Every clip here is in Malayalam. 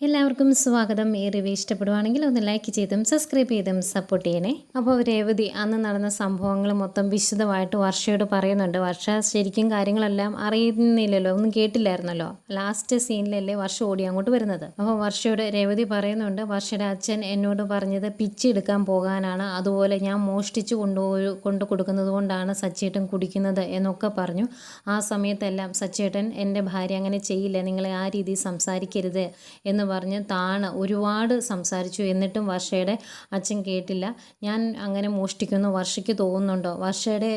എല്ലാവർക്കും സ്വാഗതം. ഈ റിവ്യൂ ഇഷ്ടപ്പെടുവാണെങ്കിൽ ഒന്ന് ലൈക്ക് ചെയ്തും സബ്സ്ക്രൈബ് ചെയ്തും സപ്പോർട്ട് ചെയ്യണേ. അപ്പോൾ രേവതി അന്ന് നടന്ന സംഭവങ്ങൾ മൊത്തം വിശദമായിട്ട് വർഷയോട് പറയുന്നുണ്ട്. വർഷ ശരിക്കും കാര്യങ്ങളെല്ലാം അറിയുന്നില്ലല്ലോ. ഒന്നും കേട്ടില്ലായിരുന്നല്ലോ. ലാസ്റ്റ് സീനിലല്ലേ വർഷ ഓടി അങ്ങോട്ട് വരുന്നത്. അപ്പോൾ വർഷയോട് രേവതി പറയുന്നുണ്ട് വർഷയുടെ അച്ഛൻ എന്നോട് പറഞ്ഞത് പിച്ചെടുക്കാൻ പോകാനാണ്. അതുപോലെ ഞാൻ മോഷ്ടിച്ചു കൊണ്ടുപോയി കൊണ്ടു കൊടുക്കുന്നത് കൊണ്ടാണ് സച്ചേട്ടൻ കുടിക്കുന്നത് എന്നൊക്കെ പറഞ്ഞു. ആ സമയത്തെല്ലാം സച്ചേട്ടൻ എന്റെ ഭാര്യ അങ്ങനെ ചെയ്യില്ല. നിങ്ങളെ ആ രീതിയിൽ സംസാരിക്കരുത് എന്ന് പറഞ്ഞ് താണ് ഒരുപാട് സംസാരിച്ചു. എന്നിട്ടും വർഷയുടെ അച്ഛൻ കേട്ടില്ല. ഞാൻ അങ്ങനെ മോഷ്ടിക്കുന്നു വർഷയ്ക്ക് തോന്നുന്നുണ്ടോ? വർഷയുടെ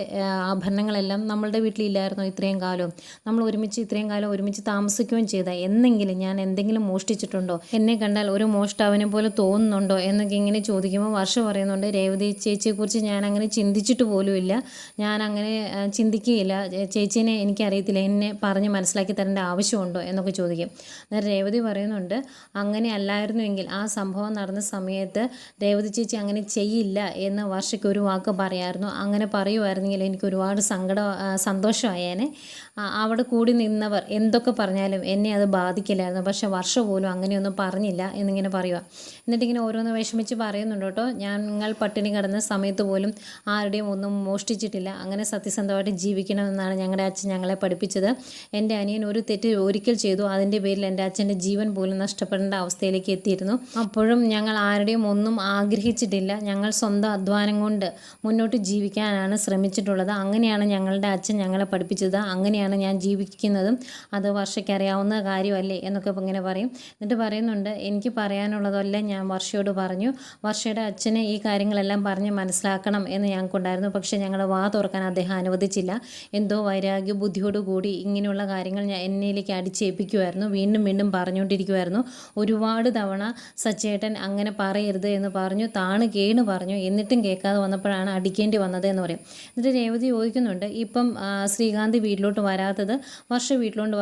ആഭരണങ്ങളെല്ലാം നമ്മളുടെ വീട്ടിലില്ലായിരുന്നോ ഇത്രയും കാലവും നമ്മൾ ഒരുമിച്ച് ഇത്രയും കാലം ഒരുമിച്ച് താമസിക്കുകയും ചെയ്ത. എന്നെങ്കിലും ഞാൻ എന്തെങ്കിലും മോഷ്ടിച്ചിട്ടുണ്ടോ? എന്നെ കണ്ടാൽ ഒരു മോഷ്ടാവിനെ പോലെ തോന്നുന്നുണ്ടോ? എന്നൊക്കെ ഇങ്ങനെ ചോദിക്കുമ്പോൾ വർഷ പറയുന്നുണ്ട് രേവതി ചേച്ചിയെക്കുറിച്ച് ഞാൻ അങ്ങനെ ചിന്തിച്ചിട്ട് പോലുമില്ല. ഞാൻ അങ്ങനെ ചിന്തിക്കുകയില്ല. ചേച്ചീനെ എനിക്കറിയത്തില്ല. എന്നെ പറഞ്ഞ് മനസ്സിലാക്കി തരേണ്ട ആവശ്യമുണ്ടോ? എന്നൊക്കെ ചോദിക്കും. അന്നേരം രേവതി പറയുന്നുണ്ട് അങ്ങനെ അല്ലായിരുന്നുവെങ്കിൽ ആ സംഭവം നടന്ന സമയത്ത് രേവതി ചേച്ചി അങ്ങനെ ചെയ്യില്ല എന്ന് വർഷയ്ക്ക് ഒരു വാക്ക് പറയായിരുന്നു. അങ്ങനെ പറയുമായിരുന്നെങ്കിൽ എനിക്ക് ഒരുപാട് സങ്കടം സന്തോഷമായേനെ. അവിടെ കൂടി നിന്നവർ എന്തൊക്കെ പറഞ്ഞാലും എന്നെ അത് ബാധിക്കില്ലായിരുന്നു. പക്ഷെ വർഷ പോലും അങ്ങനെയൊന്നും പറഞ്ഞില്ല എന്നിങ്ങനെ പറയുക എന്നിട്ടിങ്ങനെ ഓരോന്ന് വിഷമിച്ച് പറയുന്നുണ്ട് കേട്ടോ. ഞങ്ങൾ പട്ടിണി കിടന്ന സമയത്ത് പോലും ആരുടെയും ഒന്നും മോഷ്ടിച്ചിട്ടില്ല. അങ്ങനെ സത്യസന്ധമായിട്ട് ജീവിക്കണമെന്നാണ് ഞങ്ങളുടെ അച്ഛൻ ഞങ്ങളെ പഠിപ്പിച്ചത്. എന്റെ അനിയൻ ഒരു തെറ്റ് ഒരിക്കൽ ചെയ്തു. അതിന്റെ പേരിൽ എന്റെ അച്ഛന്റെ ജീവൻ പോലും നഷ്ടപ്പെടേണ്ട അവസ്ഥയിലേക്ക് എത്തിയിരുന്നു. അപ്പോഴും ഞങ്ങൾ ആരുടെയും ഒന്നും ആഗ്രഹിച്ചിട്ടില്ല. ഞങ്ങൾ സ്വന്തം അധ്വാനം കൊണ്ട് മുന്നോട്ട് ജീവിക്കാനാണ് ശ്രമിച്ചിട്ടുള്ളത്. അങ്ങനെയാണ് ഞങ്ങളുടെ അച്ഛൻ ഞങ്ങളെ പഠിപ്പിച്ചത്. അങ്ങനെയാണ് ഞാൻ ജീവിക്കുന്നതും. അത് വർഷയ്ക്കറിയാവുന്ന കാര്യമല്ലേ എന്നൊക്കെ ഇങ്ങനെ പറയും. എന്നിട്ട് പറയുന്നുണ്ട് എനിക്ക് പറയാനുള്ളതല്ല ഞാൻ വർഷയോട് പറഞ്ഞു. വർഷയുടെ അച്ഛനെ ഈ കാര്യങ്ങളെല്ലാം പറഞ്ഞ് മനസ്സിലാക്കണം എന്ന് ഞങ്ങൾക്കുണ്ടായിരുന്നു. പക്ഷേ ഞങ്ങളുടെ വാ തുറക്കാൻ അദ്ദേഹം അനുവദിച്ചില്ല. എന്തോ വൈരാഗ്യ ബുദ്ധിയോടുകൂടി ഇങ്ങനെയുള്ള കാര്യങ്ങൾ ഞാൻ എന്നിലേക്ക് അടിച്ചേൽപ്പിക്കുമായിരുന്നു വീണ്ടും വീണ്ടും പറഞ്ഞുകൊണ്ടിരിക്കുമായിരുന്നു ഒരുപാട് തവണ സച്ചേട്ടൻ അങ്ങനെ പറയരുത് എന്ന് പറഞ്ഞു താണ് കേണ് പറഞ്ഞു എന്നിട്ടും കേൾക്കാതെ വന്നപ്പോഴാണ് അടിക്കേണ്ടി വന്നത് എന്ന് പറയും. എന്നിട്ട് രേവതി ചോദിക്കുന്നുണ്ട് ഇപ്പം ശ്രീകാന്തി വീട്ടിലോട്ട് വരാത്തത് വർഷ വീട്ടിലോട്ട്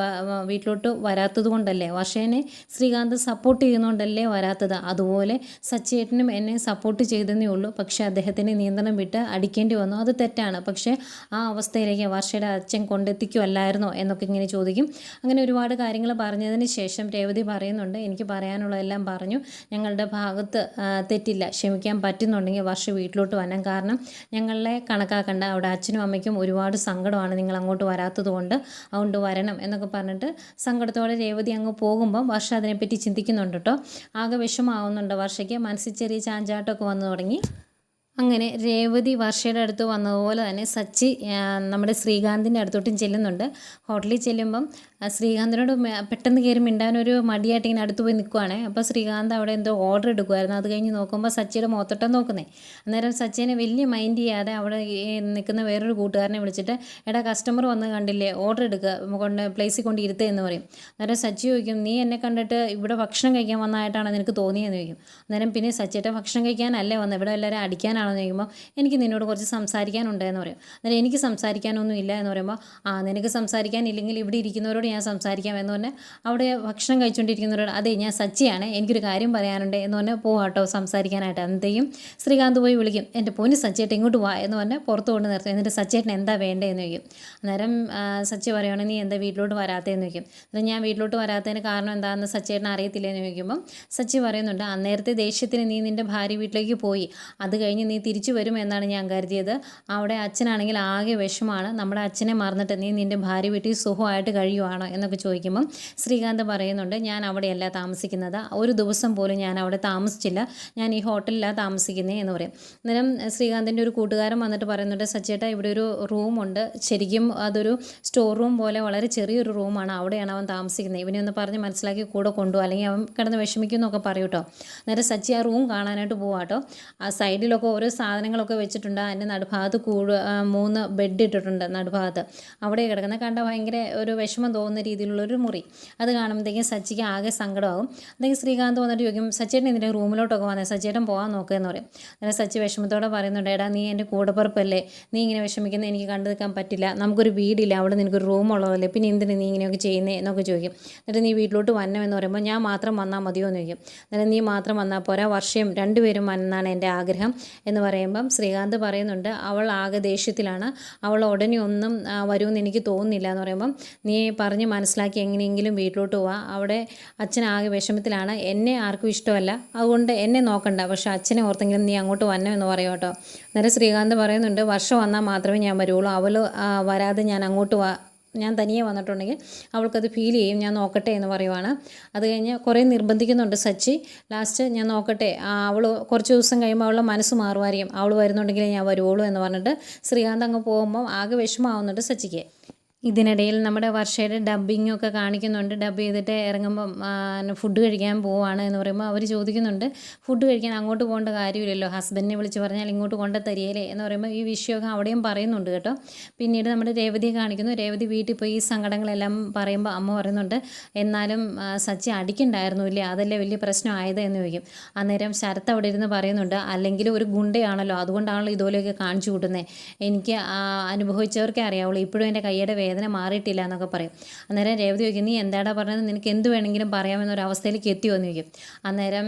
വീട്ടിലോട്ട് വരാത്തത് കൊണ്ടല്ലേ? വർഷേനെ ശ്രീകാന്ത് സപ്പോർട്ട് ചെയ്യുന്നതുകൊണ്ടല്ലേ വരാത്തത്? അതുപോലെ സച്ചേട്ടനും എന്നെ സപ്പോർട്ട് ചെയ്തെന്നേ ഉള്ളൂ പക്ഷേ അദ്ദേഹത്തിന് നിയന്ത്രണം വിട്ട് അടിക്കേണ്ടി വന്നു. അത് തെറ്റാണ്. പക്ഷേ ആ അവസ്ഥയിലേക്ക് വർഷയുടെ അച്ഛൻ കൊണ്ടെത്തിക്കുമല്ലായിരുന്നോ എന്നൊക്കെ ഇങ്ങനെ ചോദിക്കും. അങ്ങനെ ഒരുപാട് കാര്യങ്ങൾ പറഞ്ഞതിന് ശേഷം രേവതി പറയുന്നുണ്ട് എനിക്ക് പറയാനുള്ളതെല്ലാം പറഞ്ഞു. ഞങ്ങളുടെ ഭാഗത്ത് തെറ്റില്ല. ക്ഷമിക്കാൻ പറ്റുന്നുണ്ടെങ്കിൽ വർഷ വീട്ടിലോട്ട് വരാൻ കാരണം ഞങ്ങളെ കണക്കാക്കണ്ട. അവിടെ അച്ഛനും അമ്മയ്ക്കും ഒരുപാട് സങ്കടമാണ് നിങ്ങൾ അങ്ങോട്ട് വരാത്തത് കൊണ്ട് അതുകൊണ്ട് വരണം എന്നൊക്കെ പറഞ്ഞിട്ട് സങ്കടത്തോടെ രേവതി അങ്ങ് പോകുമ്പം വർഷ അതിനെപ്പറ്റി ചിന്തിക്കുന്നുണ്ട് കേട്ടോ. ആകെ വിഷമാവുന്നുണ്ട് വർഷയ്ക്ക്. മനസ്സിൽ ചെറിയ ചാഞ്ചാട്ടമൊക്കെ വന്നു തുടങ്ങി. അങ്ങനെ രേവതി വർഷയുടെ അടുത്ത് വന്നതുപോലെ തന്നെ സച്ചി നമ്മുടെ ശ്രീകാന്തിന്റെ അടുത്തോട്ടും ചെല്ലുന്നുണ്ട്. ഹോട്ടലിൽ ചെല്ലുമ്പം ശ്രീകാന്തിനോട് പെട്ടെന്ന് കയറി മിണ്ടാനൊരു മടിയായിട്ട് ഇങ്ങനെ അടുത്ത് പോയി നിൽക്കുവാണ് അപ്പോൾ ശ്രീകാന്ത് അവിടെ എന്തോ ഓർഡർ എടുക്കുമായിരുന്നു അത് കഴിഞ്ഞ് നോക്കുമ്പോൾ സച്ചിയുടെ മുഖത്തോട്ടം നോക്കുന്നേ. അന്നേരം സച്ചിനെ വലിയ മൈൻഡ് ചെയ്യാതെ അവിടെ നിൽക്കുന്ന വേറൊരു കൂട്ടുകാരനെ വിളിച്ചിട്ട് എടാ കസ്റ്റമർ വന്ന് കണ്ടില്ലേ ഓർഡർ എടുക്കുക കൊണ്ട് പ്ലേസിൽ കൊണ്ട് ഇരുത്തുക എന്ന് പറയും. അന്നേരം സച്ചി ചോദിക്കും നീ എന്നെ കണ്ടിട്ട് ഇവിടെ ഭക്ഷണം കഴിക്കാൻ വന്നതായിട്ടാണ് നിനക്ക് തോന്നിയെന്ന് ചോദിക്കും. അന്നേരം പിന്നെ സച്ചിയുടെ ഭക്ഷണം കഴിക്കാനല്ലേ വന്നത് ഇവിടെ എല്ലാവരും അടിക്കാനാണോ എന്ന് ചോദിക്കുമ്പോൾ എനിക്ക് നിന്നോട് കുറച്ച് സംസാരിക്കാനുണ്ടെന്ന് പറയും. അന്നേരം എനിക്ക് സംസാരിക്കാനൊന്നും ഇല്ല എന്ന് പറയുമ്പോൾ ആ നിനക്ക് സംസാരിക്കാനില്ലെങ്കിൽ ഇവിടെ ഇരിക്കുന്നവരോട് ഞാൻ സംസാരിക്കാം എന്ന് പറഞ്ഞാൽ അവിടെ ഭക്ഷണം കഴിച്ചുകൊണ്ടിരിക്കുന്നവരോട് അതെ ഞാൻ സച്ചിയാണ് എനിക്കൊരു കാര്യം പറയാനുണ്ട് എന്ന് പറഞ്ഞാൽ പോവാട്ടോ സംസാരിക്കാനായിട്ട്. എന്തെയും ശ്രീകാന്ത് പോയി വിളിക്കും എന്റെ പൊന്ന് സച്ചേട്ടൻ ഇങ്ങോട്ട് വാ എന്ന് പറഞ്ഞാൽ പുറത്ത് കൊണ്ട് നിർത്തും. എന്നിട്ട് സച്ചേട്ടൻ എന്താ വേണ്ടതെന്ന് ചോദിക്കും. അന്നേരം സച്ചി പറയുകയാണെങ്കിൽ നീ എന്താ വീട്ടിലോട്ട് വരാത്തതെന്ന് ചോദിക്കും. അന്നേരം ഞാൻ വീട്ടിലോട്ട് വരാത്തതിന് കാരണം എന്താണെന്ന് സച്ചേട്ടൻ അറിയത്തില്ലെന്ന് ചോദിക്കുമ്പം സച്ചി പറയുന്നുണ്ട് അന്നേരത്തെ ദേഷ്യത്തിന് നീ നിന്റെ ഭാര്യ വീട്ടിലേക്ക് പോയി. അത് കഴിഞ്ഞ് നീ തിരിച്ചു വരും എന്നാണ് ഞാൻ കരുതിയത്. അവിടെ അച്ഛനാണെങ്കിൽ ആകെ വിഷമാണ്. നമ്മുടെ അച്ഛനെ മറന്നിട്ട് നീ നിന്റെ ഭാര്യ വീട്ടിൽ സുഖമായിട്ട് കഴിയുവാണോ. എന്നൊക്കെ ചോദിക്കുമ്പം ശ്രീകാന്ത് പറയുന്നുണ്ട് ഞാൻ അവിടെയല്ല താമസിക്കുന്നത്. ഒരു ദിവസം പോലും ഞാൻ അവിടെ താമസിച്ചില്ല. ഞാൻ ഈ ഹോട്ടലിലാണ് താമസിക്കുന്നത് എന്ന് പറയും. അന്നേരം ശ്രീകാന്തിന്റെ ഒരു കൂട്ടുകാരൻ വന്നിട്ട് പറയുന്നുണ്ട് സച്ചേട്ടാ ഇവിടെ ഒരു റൂമുണ്ട് ശരിക്കും അതൊരു സ്റ്റോർ റൂം പോലെ വളരെ ചെറിയൊരു റൂമാണ് അവിടെയാണ് അവൻ താമസിക്കുന്നത്. ഇവനെ ഒന്ന് പറഞ്ഞ് മനസ്സിലാക്കി കൂടെ കൊണ്ടുപോകും അല്ലെങ്കിൽ അവൻ കിടന്ന് വിഷമിക്കുന്നൊക്കെ പറയും കേട്ടോ. അന്നേരം സച്ചി ആ റൂം കാണാനായിട്ട് പോവാട്ടോ ആ സൈഡിലൊക്കെ ഓരോ സാധനങ്ങളൊക്കെ വെച്ചിട്ടുണ്ട്. അതിന്റെ നടുഭാഗത്ത് കൂടു മൂന്ന് ബെഡ് ഇട്ടിട്ടുണ്ട് നടുഭാഗത്ത്. അവിടെ കിടക്കുന്ന കണ്ട ഭയങ്കര ഒരു വിഷമം തോന്നുന്ന. രീതിയിലുള്ളൊരു മുറി. അത് കാണുമ്പോഴത്തേക്കും സച്ചിക്ക് ആകെ സങ്കടമാകും. അല്ലെങ്കിൽ ശ്രീകാന്ത് വന്നിട്ട് ചോദിക്കും സച്ചേട്ടൻ ഇതിന്റെ റൂമിലോട്ടൊക്കെ വന്നേ സച്ചേട്ടൻ പോകാൻ നോക്കുക എന്ന് പറയും. അങ്ങനെ സച്ചി വിഷമത്തോടെ പറയുന്നുണ്ട് എടാ നീ എന്റെ കൂടപ്പുറപ്പല്ലേ? നീ ഇങ്ങനെ വിഷമിക്കുന്നത് എനിക്ക് കണ്ടു നിൽക്കാൻ പറ്റില്ല. നമുക്കൊരു വീടില്ല അവിടെ നിനക്കൊരു റൂം ഉള്ളതല്ലേ പിന്നെ എന്തിനു നീ ഇങ്ങനെയൊക്കെ ചെയ്യുന്നേ? എന്നൊക്കെ ചോദിക്കും. എന്നിട്ട് നീ വീട്ടിലോട്ട് വന്നമെന്ന് പറയുമ്പോൾ ഞാൻ മാത്രം വന്നാൽ മതിയോ? എന്ന് ചോദിക്കും. അന്നേരം നീ മാത്രം വന്നാൽ പോരാ. വർഷം രണ്ടുപേരും വന്നാണ് എന്റെ ആഗ്രഹം എന്ന് പറയുമ്പം ശ്രീകാന്ത് പറയുന്നുണ്ട് അവൾ ആകെ ദേഷ്യത്തിലാണ്. അവൾ ഉടനെ ഒന്നും വരുമെന്ന് എനിക്ക് തോന്നുന്നില്ല എന്ന് പറയുമ്പം നീ പറഞ്ഞ പറഞ്ഞ് മനസ്സിലാക്കി എങ്ങനെയെങ്കിലും വീട്ടിലോട്ട് പോവാം. അവിടെ അച്ഛൻ ആകെ വിഷമത്തിലാണ്. എന്നെ ആർക്കും ഇഷ്ടമല്ല. അതുകൊണ്ട് എന്നെ നോക്കണ്ട. പക്ഷേ അച്ഛനെ ഓർത്തെങ്കിലും നീ അങ്ങോട്ട് വന്നോ എന്ന് പറയും കേട്ടോ. അന്നേരം ശ്രീകാന്ത് പറയുന്നുണ്ട് വർഷം വന്നാൽ മാത്രമേ ഞാൻ വരുള്ളൂ. അവൾ വരാതെ ഞാൻ അങ്ങോട്ട് ഞാൻ തനിയെ വന്നിട്ടുണ്ടെങ്കിൽ അവൾക്കത് ഫീൽ ചെയ്യും. ഞാൻ നോക്കട്ടെ എന്ന് പറയുവാണ്. അത് കഴിഞ്ഞ് കുറേ നിർബന്ധിക്കുന്നുണ്ട് സച്ചി. ലാസ്റ്റ് ഞാൻ നോക്കട്ടെ. അവൾ കുറച്ച് ദിവസം കഴിയുമ്പോൾ അവളുടെ മനസ്സ് മാറുമായിരിക്കും. അവൾ വരുന്നുണ്ടെങ്കിൽ ഞാൻ വരുവുള്ളൂ എന്ന് പറഞ്ഞിട്ട് ശ്രീകാന്ത് അങ്ങ് പോകുമ്പോൾ ആകെ വിഷമമാവുന്നുണ്ട് സച്ചിക്ക്. ഇതിനിടയിൽ നമ്മുടെ വർഷയുടെ ഡബ്ബിങ്ങും ഒക്കെ കാണിക്കുന്നുണ്ട്. ഡബ് ചെയ്തിട്ട് ഇറങ്ങുമ്പം ഫുഡ് കഴിക്കാൻ പോവാണ് എന്ന് പറയുമ്പോൾ അവർ ചോദിക്കുന്നുണ്ട്. ഫുഡ് കഴിക്കാൻ അങ്ങോട്ട് പോകേണ്ട കാര്യമില്ലല്ലോ. ഹസ്ബൻഡിനെ വിളിച്ച് പറഞ്ഞാൽ ഇങ്ങോട്ട് കൊണ്ട തരികയില്ലേ എന്ന് പറയുമ്പോൾ ഈ വിഷയമൊക്കെ അവിടെയും പറയുന്നുണ്ട് കേട്ടോ. പിന്നീട് നമ്മുടെ രേവതിയെ കാണിക്കുന്നു. രേവതി വീട്ടിൽ പോയി ഈ സങ്കടങ്ങളെല്ലാം പറയുമ്പോൾ അമ്മ പറയുന്നുണ്ട് എന്നാലും സച്ചി അടിക്കണ്ടായിരുന്നു ഇല്ലേ അതല്ലേ വലിയ പ്രശ്നമായത് എന്ന് ചോദിക്കും. അന്നേരം ശരത്ത് അവിടെ ഇരുന്ന് പറയുന്നുണ്ട് അല്ലെങ്കിൽ ഒരു ഗുണ്ടയാണല്ലോ. അതുകൊണ്ടാണല്ലോ ഇതുപോലെയൊക്കെ കാണിച്ചു കൂട്ടുന്നത് എനിക്ക് അനുഭവിച്ചവർക്കേ അറിയാവുള്ളൂ. ഇപ്പോഴും എന്റെ കയ്യുടെ വേദന മാറിയിട്ടില്ല എന്നൊക്കെ പറയും. അന്നേരം രേവതി ചോദിക്കും നീ എന്താടാ പറഞ്ഞത്? നിനക്ക് എന്ത് വേണമെങ്കിലും പറയാമെന്നൊരു അവസ്ഥയിലേക്ക് എത്തിയോ? എന്ന് ചോദിക്കും. അന്നേരം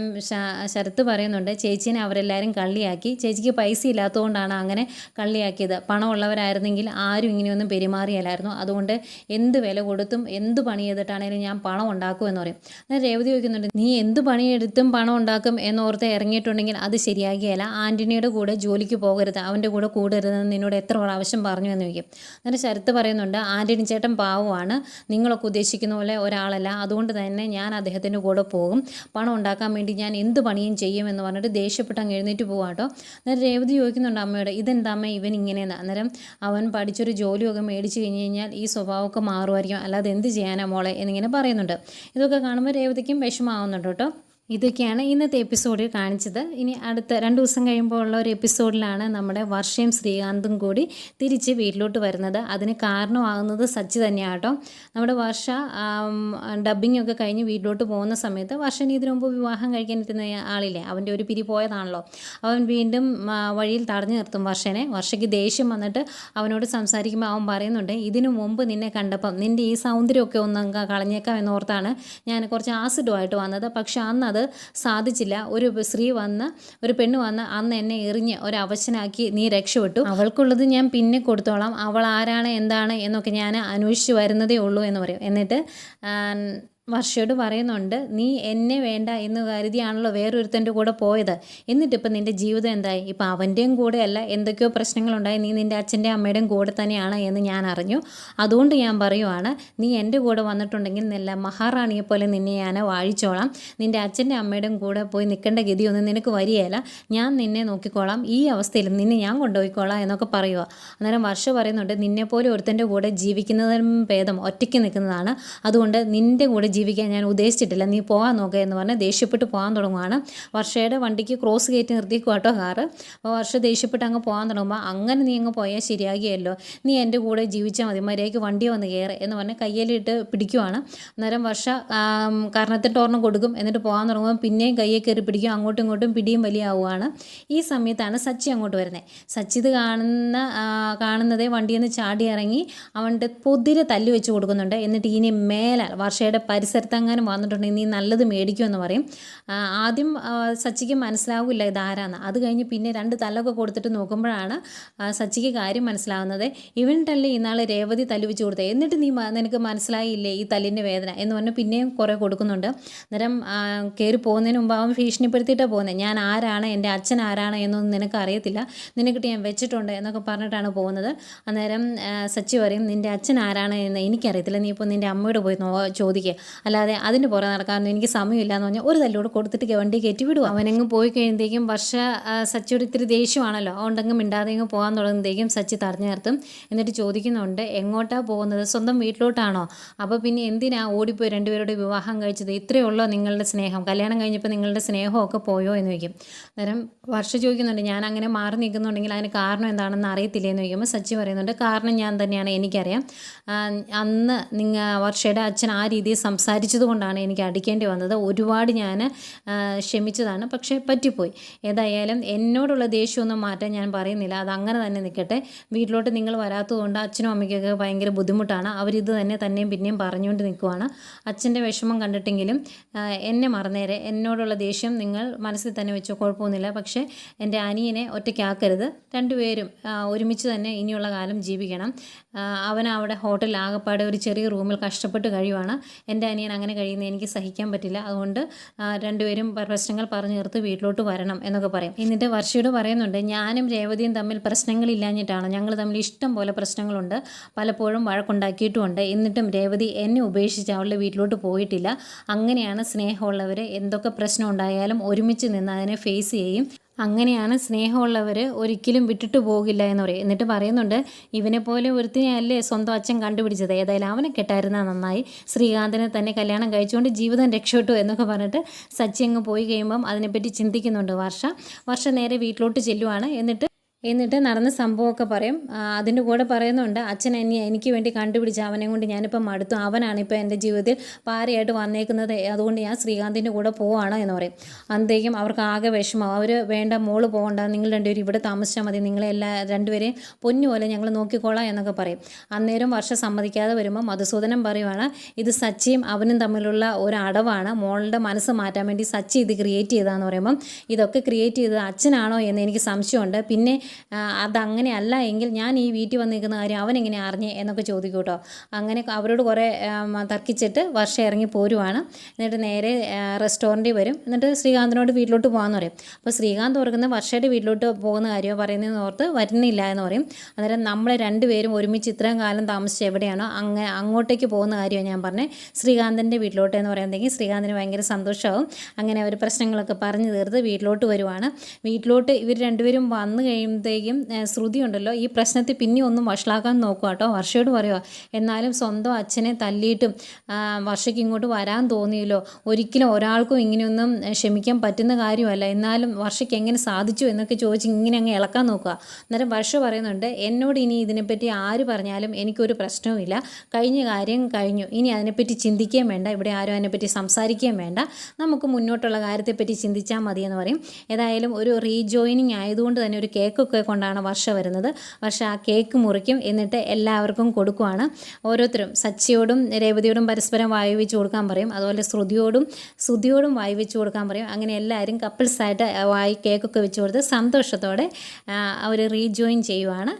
ശരത്ത് പറയുന്നുണ്ട് ചേച്ചീനെ അവരെല്ലാവരും കള്ളിയാക്കി. ചേച്ചിക്ക് പൈസ ഇല്ലാത്തതുകൊണ്ടാണ് അങ്ങനെ കള്ളിയാക്കിയത്. പണമുള്ളവരായിരുന്നെങ്കിൽ ആരും ഇങ്ങനെയൊന്നും പെരുമാറിയല്ലായിരുന്നു. അതുകൊണ്ട് എന്ത് വില കൊടുത്തും എന്ത് പണി ചെയ്തിട്ടാണെങ്കിലും ഞാൻ പണം ഉണ്ടാക്കും എന്ന് പറയും. അന്നേരം രേവതി ചോദിക്കുന്നുണ്ട് നീ എന്ത് പണിയെടുത്തും പണം ഉണ്ടാക്കും എന്നോർത്ത് ഇറങ്ങിയിട്ടുണ്ടെങ്കിൽ അത് ശരിയാകിയല്ല ആന്റണിയുടെ കൂടെ ജോലിക്ക് പോകരുത്. അവന്റെ കൂടെ കൂടരുതെന്ന് നിന്നോട് എത്ര പ്രാവശ്യം പറഞ്ഞു എന്ന് ചോദിക്കും. അന്നേരം ശരത്ത് പറയുന്നുണ്ട് ആന്റണി ചേട്ടൻ പാവമാണ്. നിങ്ങളൊക്കെ ഉദ്ദേശിക്കുന്ന പോലെ ഒരാളല്ല. അതുകൊണ്ട് തന്നെ ഞാൻ അദ്ദേഹത്തിന്റെ കൂടെ പോകും. പണം ഉണ്ടാക്കാൻ വേണ്ടി ഞാൻ എന്ത് പണിയും ചെയ്യുമെന്ന് പറഞ്ഞിട്ട് ദേഷ്യപ്പെട്ട് എഴുന്നേറ്റ് പോകാം കേട്ടോ അന്നേരം രേവതി ചോദിക്കുന്നുണ്ട് അമ്മയോട് ഇതെന്താമ്മ ഇവൻ ഇങ്ങനെയെന്ന്? അന്നേരം അവൻ പഠിച്ചൊരു ജോലിയൊക്കെ മേടിച്ച് കഴിഞ്ഞ് കഴിഞ്ഞാൽ ഈ സ്വഭാവമൊക്കെ മാറുമായിരിക്കും. അല്ലാതെ എന്ത് ചെയ്യാനാ മോളെ എന്നിങ്ങനെ പറയുന്നുണ്ട്. ഇതൊക്കെ കാണുമ്പോൾ രേവതിക്കും വിഷമാവുന്നുണ്ട് കേട്ടോ. ഇതൊക്കെയാണ് ഇന്നത്തെ എപ്പിസോഡിൽ കാണിച്ചത്. ഇനി അടുത്ത രണ്ട് ദിവസം കഴിയുമ്പോൾ ഉള്ള ഒരു എപ്പിസോഡിലാണ് നമ്മുടെ വർഷയും ശ്രീകാന്തും കൂടി തിരിച്ച് വീട്ടിലോട്ട് വരുന്നത്. അതിന് കാരണമാകുന്നത് സച്ചി തന്നെയാണ് കേട്ടോ. നമ്മുടെ വർഷ ഡബ്ബിംഗ് ഒക്കെ കഴിഞ്ഞ് വീട്ടിലോട്ട് പോകുന്ന സമയത്ത് വർഷൻ ഇതിനു മുമ്പ് വിവാഹം കഴിക്കാൻ എത്തുന്ന ആളില്ലേ? അവന്റെ ഒരു പിരി പോയതാണല്ലോ. അവൻ വീണ്ടും വഴിയിൽ തടഞ്ഞു നിർത്തും വർഷനെ. വർഷയ്ക്ക് ദേഷ്യം വന്നിട്ട് അവനോട് സംസാരിക്കുമ്പോൾ അവൻ പറയുന്നുണ്ട് ഇതിനു മുമ്പ് നിന്നെ കണ്ടപ്പം നിന്റെ ഈ സൗന്ദര്യമൊക്കെ ഒന്ന് കളഞ്ഞേക്കാം എന്നോർത്താണ് ഞാൻ കുറച്ച് ആസിഡുമായിട്ട് വന്നത്. പക്ഷെ അന്ന് അത് സാധിച്ചില്ല. ഒരു സ്ത്രീ വന്ന് ഒരു പെണ്ണ് വന്ന് അന്ന് എന്നെ എറിഞ്ഞ് ഒരു അവശനാക്കി നീ രക്ഷപ്പെട്ടു. അവൾക്കുള്ളത് ഞാൻ പിന്നെ കൊടുത്തോളാം. അവൾ ആരാണ് എന്താണ് എന്നൊക്കെ ഞാൻ അന്വേഷിച്ച് വരുന്നതേ ഉള്ളൂ എന്ന് പറയും. എന്നിട്ട് വർഷയോട് പറയുന്നുണ്ട് നീ എന്നെ വേണ്ട എന്ന് കരുതിയാണല്ലോ വേറൊരുത്തന്റെ കൂടെ പോയത്. എന്നിട്ടിപ്പോൾ നിന്റെ ജീവിതം എന്തായി? ഇപ്പം അവന്റെയും കൂടെയല്ല എന്തൊക്കെയോ പ്രശ്നങ്ങളുണ്ടായി. നീ നിന്റെ അച്ഛന്റെ അമ്മയുടെയും കൂടെ തന്നെയാണ് എന്ന് ഞാൻ അറിഞ്ഞു. അതുകൊണ്ട് ഞാൻ പറയുവാണ് നീ എന്റെ കൂടെ വന്നിട്ടുണ്ടെങ്കിൽ നല്ല മഹാറാണിയെ പോലെ നിന്നെ ഞാൻ വാഴിച്ചോളാം. നിന്റെ അച്ഛന്റെ അമ്മയുടെയും കൂടെ പോയി നിൽക്കേണ്ട ഗതിയൊന്നും നിനക്ക് വരികയില്ല. ഞാൻ നിന്നെ നോക്കിക്കോളാം. ഈ അവസ്ഥയിൽ നിന്നെ ഞാൻ കൊണ്ടുപോയിക്കോളാം എന്നൊക്കെ പറയുക അന്നേരം വർഷ പറയുന്നുണ്ട് നിന്നെപ്പോലെ ഒരുത്തന്റെ കൂടെ ജീവിക്കുന്നതിനും ഭേദം ഒറ്റയ്ക്ക് നിൽക്കുന്നതാണ്. അതുകൊണ്ട് നിന്റെ കൂടെ ജീവിക്കാൻ ഞാൻ ഉദ്ദേശിച്ചിട്ടില്ല. നീ പോകാൻ നോക്കുക എന്ന് പറഞ്ഞ് ദേഷ്യപ്പെട്ട് പോകാൻ തുടങ്ങുവാണ്. വർഷയുടെ വണ്ടിക്ക് ക്രോസ് കയറ്റി നിർത്തിക്കും കേട്ടോ കാറ്. അപ്പോൾ വർഷ ദേഷ്യപ്പെട്ട് അങ്ങ് പോകാൻ തുടങ്ങുമ്പോൾ അങ്ങനെ നീ അങ്ങ് പോയാൽ ശരിയാകിയല്ലോ നീ എന്റെ കൂടെ ജീവിച്ചാൽ മതി. മര്യാദയ്ക്ക് വണ്ടി വന്ന് കയറ് എന്ന് പറഞ്ഞ് കയ്യിലിട്ട് പിടിക്കുവാണ്. അന്നേരം വർഷ കാരണത്തിന്റെ ഓർണം കൊടുക്കും. എന്നിട്ട് പോകാൻ തുടങ്ങുമ്പോൾ പിന്നെയും കയ്യെ കയറി പിടിക്കും. അങ്ങോട്ടും ഇങ്ങോട്ടും പിടിയും വലിയ വലിയാവുകയാണ് ഈ സമയത്താണ് സച്ചി അങ്ങോട്ട് വരുന്നത് സച്ചി ഇത് കാണുന്ന കാണുന്നതേ വണ്ടിയിൽ നിന്ന് ചാടി ഇറങ്ങി അവന്റെ പൊതിരെ തല്ലി വെച്ച് കൊടുക്കുന്നുണ്ട്. എന്നിട്ട് ഇനി മേലെ വർഷയുടെ പരിസരത്തെങ്ങാനും വന്നിട്ടുണ്ടെങ്കിൽ നീ നല്ലത് മേടിക്കുമെന്ന് പറയും. ആദ്യം സച്ചിക്ക് മനസ്സിലാവില്ല ഇതാരാന്ന് അത് കഴിഞ്ഞ് പിന്നെ രണ്ട് തല്ലൊക്കെ കൊടുത്തിട്ട് നോക്കുമ്പോഴാണ് സച്ചിക്ക് കാര്യം മനസ്സിലാവുന്നത്. ഇവൻട്ടല്ലേ ഇന്നാൾ രേവതി തല്ലു വെച്ച് കൊടുത്തത് എന്നിട്ട് നീ നിനക്ക് മനസ്സിലായില്ലേ ഈ തല്ലിന്റെ വേദന എന്ന് പറഞ്ഞ് പിന്നെയും കുറേ കൊടുക്കുന്നുണ്ട്. അന്നേരം കയറി പോകുന്നതിന് മുമ്പ് അവൻ ഭീഷണിപ്പെടുത്തിയിട്ടാണ് പോകുന്നത് ഞാൻ ആരാണ് എന്റെ അച്ഛൻ ആരാണ് എന്നൊന്നും നിനക്ക് അറിയത്തില്ല. നിനക്കിട്ട് ഞാൻ വെച്ചിട്ടുണ്ട് എന്നൊക്കെ പറഞ്ഞിട്ടാണ് പോകുന്നത്. അന്നേരം സച്ചി പറയും നിന്റെ അച്ഛൻ ആരാണ് എന്ന് എനിക്കറിയത്തില്ല. നീ ഇപ്പോൾ നിന്റെ അമ്മയോട് പോയി ചോദിക്കുക അല്ലാതെ അതിന് പുറകെ നടക്കാനൊന്നും എനിക്ക് സമയമില്ല എന്ന് പറഞ്ഞാൽ ഒരു തല്ലോട് കൊടുത്തിട്ട് വണ്ടി കയറ്റി വിടുക അവനങ്ങ് പോയി കഴിയുമ്പോഴത്തേക്കും വർഷ സച്ചിയോട് ഇത്തിരി ദേഷ്യമാണല്ലോ. അതുകൊണ്ടെങ്കിൽ മിണ്ടാതെങ്കിൽ പോകാൻ തുടങ്ങുമ്പോഴത്തേക്കും സച്ചി തടഞ്ഞു നിർത്തും. എന്നിട്ട് ചോദിക്കുന്നുണ്ട് എങ്ങോട്ടാണ് പോകുന്നത്? സ്വന്തം വീട്ടിലോട്ടാണോ? അപ്പോൾ പിന്നെ എന്തിനാ ഓടിപ്പോയി രണ്ടുപേരുടെ വിവാഹം കഴിച്ചത്? ഇത്രയേ ഉള്ളോ നിങ്ങളുടെ സ്നേഹം? കല്യാണം കഴിഞ്ഞപ്പോൾ നിങ്ങളുടെ സ്നേഹമൊക്കെ പോയോ എന്ന് ചോദിക്കും. അന്നേരം വർഷ ചോദിക്കുന്നുണ്ട് ഞാൻ അങ്ങനെ മാറി നിൽക്കുന്നുണ്ടെങ്കിൽ അതിന് കാരണം എന്താണെന്ന് അറിയത്തില്ല? എന്ന് ചോദിക്കുമ്പോൾ സച്ചി പറയുന്നുണ്ട് കാരണം ഞാൻ തന്നെയാണ് എനിക്കറിയാം. അന്ന് നിങ്ങൾ വർഷയുടെ അച്ഛൻ ആ രീതിയിൽ സംസാരിച്ചത് കൊണ്ടാണ് എനിക്ക് അടിക്കേണ്ടി വന്നത്. ഒരുപാട് ഞാൻ ക്ഷമിച്ചതാണ്. പക്ഷേ പറ്റിപ്പോയി. ഏതായാലും എന്നോടുള്ള ദേഷ്യമൊന്നും മാറ്റാൻ ഞാൻ പറയുന്നില്ല. അത് അങ്ങനെ തന്നെ നിൽക്കട്ടെ. വീട്ടിലോട്ട് നിങ്ങൾ വരാത്തതുകൊണ്ട് അച്ഛനും അമ്മയ്ക്കൊക്കെ ഭയങ്കര ബുദ്ധിമുട്ടാണ്. അവരിത് തന്നെ തന്നെയും പിന്നെയും പറഞ്ഞുകൊണ്ട് നിൽക്കുവാണ്. അച്ഛന്റെ വിഷമം കണ്ടിട്ടെങ്കിലും എന്നെ മറന്നേരെ. എന്നോടുള്ള ദേഷ്യം നിങ്ങൾ മനസ്സിൽ തന്നെ വെച്ചോ കുഴപ്പമൊന്നുമില്ല. പക്ഷേ എന്റെ അനിയനെ ഒറ്റയ്ക്കാക്കരുത്. രണ്ടുപേരും ഒരുമിച്ച് തന്നെ ഇനിയുള്ള കാലം ജീവിക്കണം. അവൻ അവിടെ ഹോട്ടലിൽ ആകപ്പാടെ ഒരു ചെറിയ റൂമിൽ കഷ്ടപ്പെട്ട് കഴിയുവാണ്. എന്റെ അനിയൻ അങ്ങനെ കഴിയുന്നത് എനിക്ക് സഹിക്കാൻ പറ്റില്ല. അതുകൊണ്ട് രണ്ടുപേരും പ്രശ്നങ്ങൾ പറഞ്ഞു തീർത്ത് വീട്ടിലോട്ട് വരണം എന്നൊക്കെ പറയും. എന്നിട്ട് വർഷയോട് പറയുന്നുണ്ട് ഞാനും രേവതിയും തമ്മിൽ പ്രശ്നങ്ങളില്ലാഞ്ഞിട്ടാണ് ഞങ്ങൾ തമ്മിൽ ഇഷ്ടം പോലെ പ്രശ്നങ്ങളുണ്ട്. പലപ്പോഴും വഴക്കുണ്ടാക്കിയിട്ടുമുണ്ട്. എന്നിട്ടും രേവതി എന്നെ ഉപേക്ഷിച്ച് അവളുടെ വീട്ടിലോട്ട് പോയിട്ടില്ല. അങ്ങനെയാണ് സ്നേഹമുള്ളവർ എന്തൊക്കെ പ്രശ്നം ഉണ്ടായാലും ഒരുമിച്ച് നിന്ന് അതിനെ ഫേസ് ചെയ്യും. അങ്ങനെയാണ് സ്നേഹമുള്ളവർ ഒരിക്കലും വിട്ടിട്ട് പോകില്ല എന്ന് പറയും. എന്നിട്ട് പറയുന്നുണ്ട് ഇവനെ പോലെ ഒരുത്തിനെയല്ലേ സ്വന്തം അച്ഛൻ കണ്ടുപിടിച്ചത്? ഏതായാലും അവനെ കെട്ടായിരുന്നാൽ നന്നായി. ശ്രീകാന്തിനെ തന്നെ കല്യാണം കഴിച്ചുകൊണ്ട് ജീവിതം രക്ഷപ്പെട്ടു എന്നൊക്കെ പറഞ്ഞിട്ട് സച്ചി അങ്ങ് പോയി കഴിയുമ്പം അതിനെപ്പറ്റി ചിന്തിക്കുന്നുണ്ട് വർഷ. വർഷ നേരെ വീട്ടിലോട്ട് ചെല്ലുവാണ്. എന്നിട്ട് എന്നിട്ട് നടന്ന സംഭവമൊക്കെ പറയും. അതിന്റെ കൂടെ പറയുന്നുണ്ട് അച്ഛൻ എന്നെ എനിക്ക് വേണ്ടി കണ്ടുപിടിച്ച അവനെ കൊണ്ട് ഞാനിപ്പോൾ മടുത്തു. അവനാണ് ഇപ്പോൾ എന്റെ ജീവിതത്തിൽ പാരയായിട്ട് വന്നേക്കുന്നത്. അതുകൊണ്ട് ഞാൻ ശ്രീകാന്തിന്റെ കൂടെ പോവാണ് എന്ന് പറയും. അന്തേക്കും അവർക്ക് ആകെ വിഷമം. അവർ വേണ്ട മോൾ പോകണ്ട. നിങ്ങൾ രണ്ടുപേരും ഇവിടെ താമസിച്ചാൽ മതി. നിങ്ങളെ എല്ലാ രണ്ടുപേരെയും പൊന്നു പോലെ ഞങ്ങൾ നോക്കിക്കോളാം എന്നൊക്കെ പറയും. അന്നേരം വർഷം സമ്മതിക്കാതെ വരുമ്പോൾ മധുസൂദനം പറയുവാണ് ഇത് സച്ചിയും അവനും തമ്മിലുള്ള ഒരു അടവാണ്. മോളുടെ മനസ്സ് മാറ്റാൻ വേണ്ടി സച്ചി ഇത് ക്രിയേറ്റ് ചെയ്തതെന്ന് പറയുമ്പം ഇതൊക്കെ ക്രിയേറ്റ് ചെയ്തത് അച്ഛനാണോ എന്ന് എനിക്ക് സംശയമുണ്ട്. പിന്നെ അതങ്ങനെയല്ല എങ്കിൽ ഞാൻ ഈ വീട്ടിൽ വന്ന് നിൽക്കുന്ന കാര്യം അവൻ എങ്ങനെ അറിഞ്ഞേ എന്നൊക്കെ ചോദിക്കും കേട്ടോ. അങ്ങനെ അവരോട് കുറേ തർക്കിച്ചിട്ട് വർഷം ഇറങ്ങി പോരുവാണ്. എന്നിട്ട് നേരെ റെസ്റ്റോറന്റിൽ വരും. എന്നിട്ട് ശ്രീകാന്തിനോട് വീട്ടിലോട്ട് പോകാമെന്ന് പറയും. അപ്പോൾ ശ്രീകാന്ത് ഓർക്കുന്ന വർഷയുടെ വീട്ടിലോട്ട് പോകുന്ന കാര്യമോ പറയുന്നതെന്ന് ഓർത്ത് വരുന്നില്ല എന്ന് പറയും. അന്നേരം നമ്മൾ രണ്ടുപേരും ഒരുമിച്ച് ഇത്രയും കാലം താമസിച്ച് എവിടെയാണോ അങ്ങ് അങ്ങോട്ടേക്ക് പോകുന്ന കാര്യമാണ് ഞാൻ പറഞ്ഞത് ശ്രീകാന്തിന്റെ വീട്ടിലോട്ട് എന്ന് പറയുമ്പോഴത്തേക്കും ശ്രീകാന്തിന് ഭയങ്കര സന്തോഷമാവും. അങ്ങനെ അവർ പ്രശ്നങ്ങളൊക്കെ പറഞ്ഞു തീർത്ത് വീട്ടിലോട്ട് വരുവാണ്. വീട്ടിലോട്ട് ഇവർ രണ്ടുപേരും വന്നു കഴിയുമ്പോഴത്തേക്കും ശ്രുതി ഉണ്ടല്ലോ ഈ പ്രശ്നത്തിൽ പിന്നെ ഒന്നും വഷളാക്കാൻ നോക്കുക കേട്ടോ. വർഷയോട് പറയുക എന്നാലും സ്വന്തം അച്ഛനെ തല്ലിയിട്ടും വർഷയ്ക്ക് ഇങ്ങോട്ട് വരാൻ തോന്നിയല്ലോ. ഒരിക്കലും ഒരാൾക്കും ഇങ്ങനെയൊന്നും ക്ഷമിക്കാൻ പറ്റുന്ന കാര്യമല്ല. എന്നാലും വർഷയ്ക്ക് എങ്ങനെ സാധിച്ചു എന്നൊക്കെ ചോദിച്ച് ഇങ്ങനെ അങ്ങ് ഇളക്കാൻ നോക്കുക. അന്നേരം വർഷ പറയുന്നുണ്ട് എന്നോട് ഇനി ഇതിനെപ്പറ്റി ആര് പറഞ്ഞാലും എനിക്കൊരു പ്രശ്നവുമില്ല കഴിഞ്ഞ കാര്യം കഴിഞ്ഞു. ഇനി അതിനെപ്പറ്റി ചിന്തിക്കുകയും വേണ്ട. ഇവിടെ ആരും അതിനെപ്പറ്റി സംസാരിക്കുകയും വേണ്ട. നമുക്ക് മുന്നോട്ടുള്ള കാര്യത്തെപ്പറ്റി ചിന്തിച്ചാൽ മതി എന്ന് പറയും. ഏതായാലും ഒരു റീജോയിനിങ് ആയതുകൊണ്ട് തന്നെ ഒരു കേക്കൊക്കെ കൊണ്ടാണ് വർഷ വരുന്നത്. വർഷ ആ കേക്ക് മുറിക്കും. എന്നിട്ട് എല്ലാവർക്കും കൊടുക്കുവാണ്. ഓരോരുത്തരും സച്ചിയോടും രേവതിയോടും പരസ്പരം വായു വെച്ച് കൊടുക്കാൻ പറയും. അതുപോലെ ശ്രുതിയോടും ശ്രുതിയോടും വായു വെച്ച് കൊടുക്കാൻ പറയും. അങ്ങനെ എല്ലാവരും കപ്പിൾസായിട്ട് വായി കേക്കൊക്കെ വെച്ച് കൊടുത്ത് സന്തോഷത്തോടെ അവർ റീജോയിൻ ചെയ്യുവാണ്.